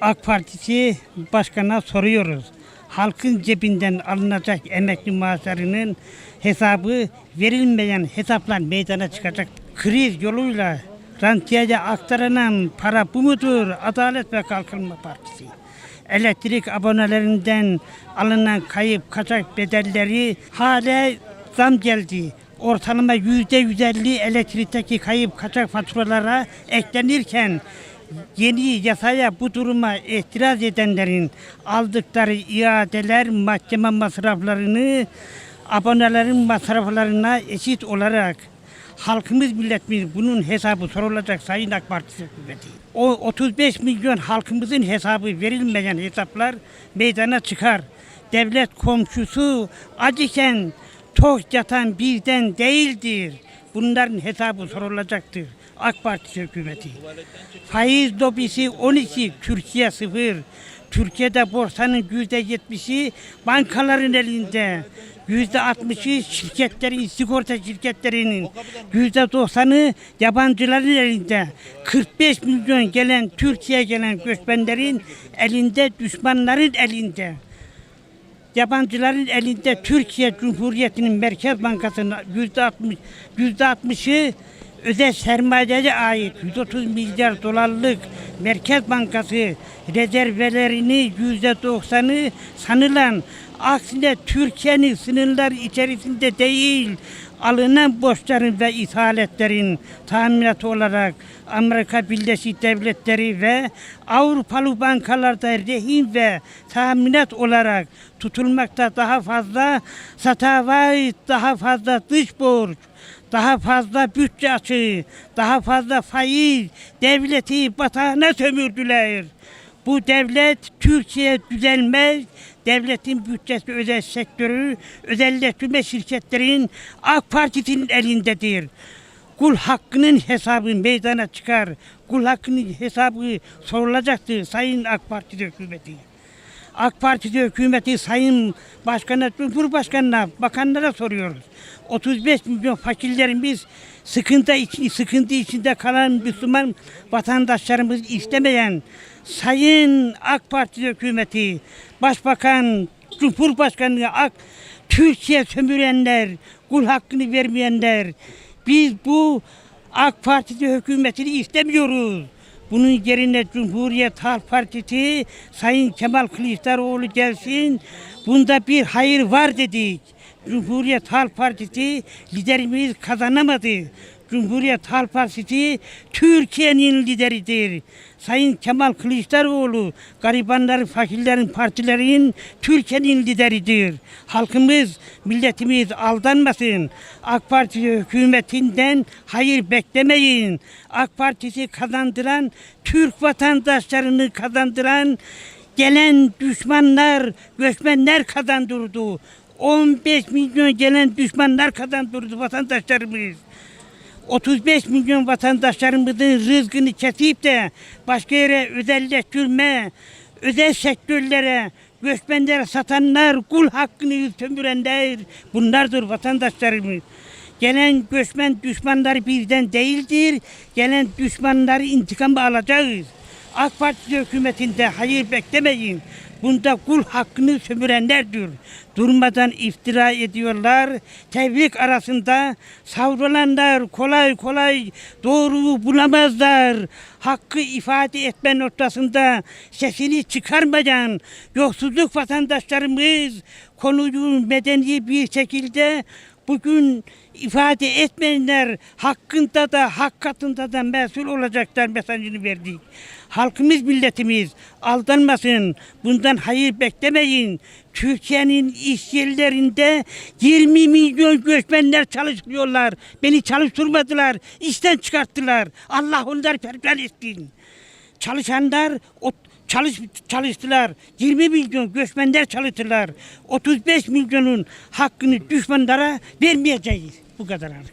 AK Partisi başkana soruyoruz. Halkın cebinden alınacak emekli maaşlarının hesabı verilmeyen hesaplar meydana çıkacak. Kriz yoluyla rantiyeye aktarılan para bu mudur? Adalet ve Kalkınma Partisi. Elektrik abonelerinden alınan kayıp kaçak bedelleri hala zam geldi. Ortalama yüzde yüz elli elektrikteki kayıp kaçak faturalara eklenirken yeni yasaya bu duruma itiraz edenlerin aldıkları iadeler mahkeme masraflarını abonelerin masraflarına eşit olarak halkımız milletimiz bunun hesabı sorulacak Sayın AK Parti hükümeti. O 35 milyon halkımızın hesabı verilmeyen hesaplar meydana çıkar. Devlet komşusu acıken tok yatan bizden değildir. Bunların hesabı sorulacaktır. AK Parti hükümeti. Faiz lobisi 12, Türkiye sıfır. Türkiye'de borsanın yüzde yetmişi bankaların elinde. Yüzde altmışı şirketlerin, sigorta şirketlerinin. Yüzde doksanı yabancıların elinde. 45 milyon gelen, Türkiye'ye gelen göçmenlerin elinde, düşmanların elinde. Yabancıların elinde Türkiye Cumhuriyeti'nin Merkez Bankası'nın yüzde altmışı özel sermayeye ait 130 milyar dolarlık Merkez Bankası rezervelerini yüzde doksanı sanılan aksine Türkiye'nin sınırlar içerisinde değil alınan borçların ve ithalatlerin tahminatı olarak Amerika Birleşik Devletleri ve Avrupalı bankalarda rehin ve tahminat olarak tutulmakta daha fazla satavait, daha fazla dış borç, daha fazla bütçe açığı, daha fazla faiz devleti batağına sömürdüler. Bu devlet Türkiye düzelmez. Devletin bütçesi özel sektörü, özelleştirme şirketlerin AK Parti'nin elindedir. Kul hakkının hesabı meydana çıkar. Kul hakkının hesabı sorulacaktır Sayın AK Parti hükümeti. AK Parti hükümeti Sayın Başkan'a, Cumhurbaşkanı'na, bakanlara soruyoruz. 35 milyon fakirlerimiz sıkıntı, için, sıkıntı içinde kalan Müslüman vatandaşlarımız istemeyen Sayın AK Parti hükümeti, Başbakan, Cumhurbaşkanı, AK, Türkiye sömürenler, kul hakkını vermeyenler, biz bu AK Parti hükümetini istemiyoruz. Bunun yerine Cumhuriyet Halk Partisi Sayın Kemal Kılıçdaroğlu gelsin. Bunda bir hayır var dedik. Cumhuriyet Halk Partisi liderimiz kazanamadı. Cumhuriyet Halk Partisi Türkiye'nin lideridir. Sayın Kemal Kılıçdaroğlu garibanların, fakirlerin, partilerin Türkiye'nin lideridir. Halkımız, milletimiz aldanmasın. AK Parti hükümetinden hayır beklemeyin. AK Partisi kazandıran, Türk vatandaşlarını kazandıran gelen düşmanlar, göçmenler kazandırdı. 15 milyon gelen düşmanlar kazandırdı vatandaşlarımız. 35 milyon vatandaşlarımızın rızkını kesip de başka yere özelleştirme, özel sektörlere, göçmenlere satanlar, kul hakkını sömürenler bunlardır vatandaşlarımız. Gelen göçmen düşmanları bizden değildir. Gelen düşmanları intikam alacağız. AK Parti hükümetinde hayır beklemeyin. Bunda kul hakkını sömürenlerdir. Durmadan iftira ediyorlar. Tevrik arasında savrulanlar kolay kolay doğruyu bulamazlar. Hakkı ifade etme noktasında sesini çıkarmayan yoksulluk vatandaşlarımız konuyu medeni bir şekilde bugün ifade etmeyenler hakkında da hak katında da mesul olacaklar mesajını verdik. Halkımız milletimiz aldanmasın. Bundan hayır beklemeyin. Türkiye'nin iş yerlerinde 20 milyon göçmenler çalışıyorlar. Beni çalıştırmadılar. işten çıkarttılar. Allah onları perper etsin. Çalışanlar çalış, çalıştılar. 20 milyon göçmenler çalıştılar. 35 milyonun hakkını düşmanlara vermeyeceğiz. Bu kadar artık.